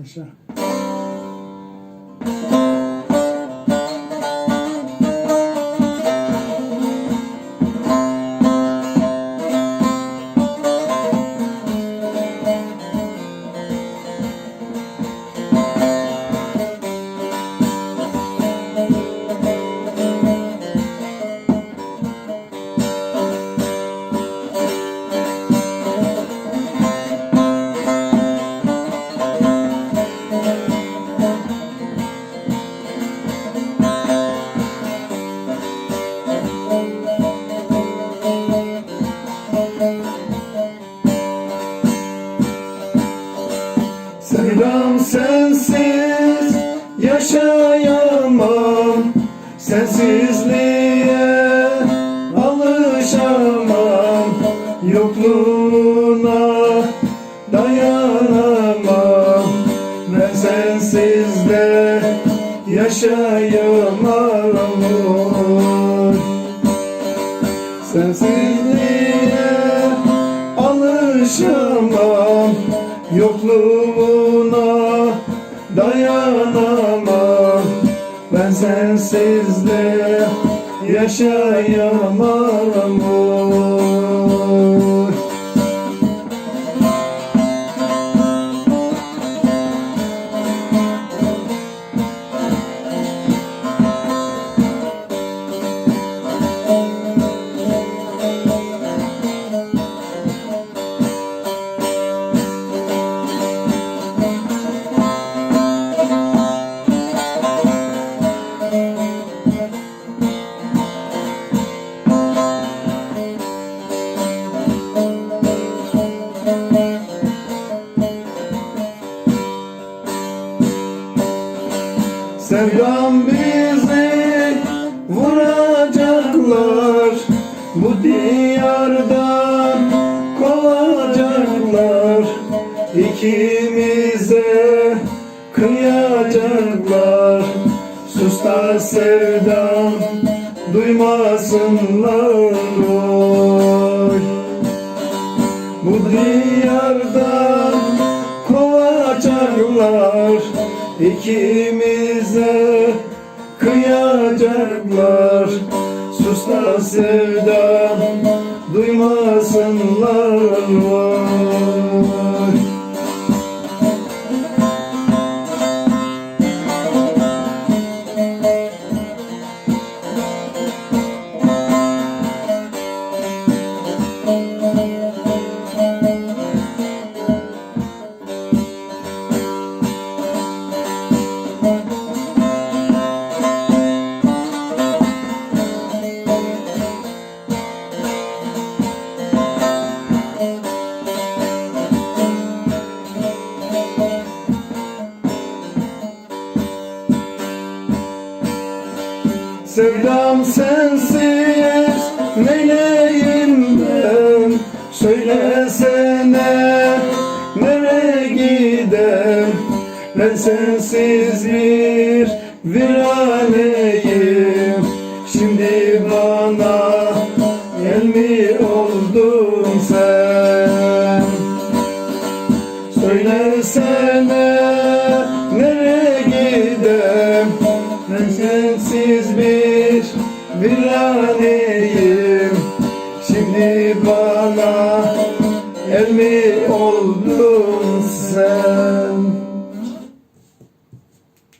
Aşağı. Sevdam sensiz yaşayamam. Sensizliğe alışamam. Yokluğuna dayanamam. Ben sensiz de yaşayamam. Sensizliğe alışamam. Yokluğuna dayanamam. Ben sensiz de yaşayamam Sevdam bizi vuracaklar Bu diyardan kovacaklar İkimize kıyacaklar. Sus da sevdam duymasınlar oy İkimize kıyacaklar. Sus da sevdam duymasınlar vay Sevdam sensiz neyleyim Ben sensiz bir viraneyim. Şimdi bana el mi oldun sen? Söylesene nereye gidem Ben sensiz bir viraneyim. Şimdi bana el mi oldun sen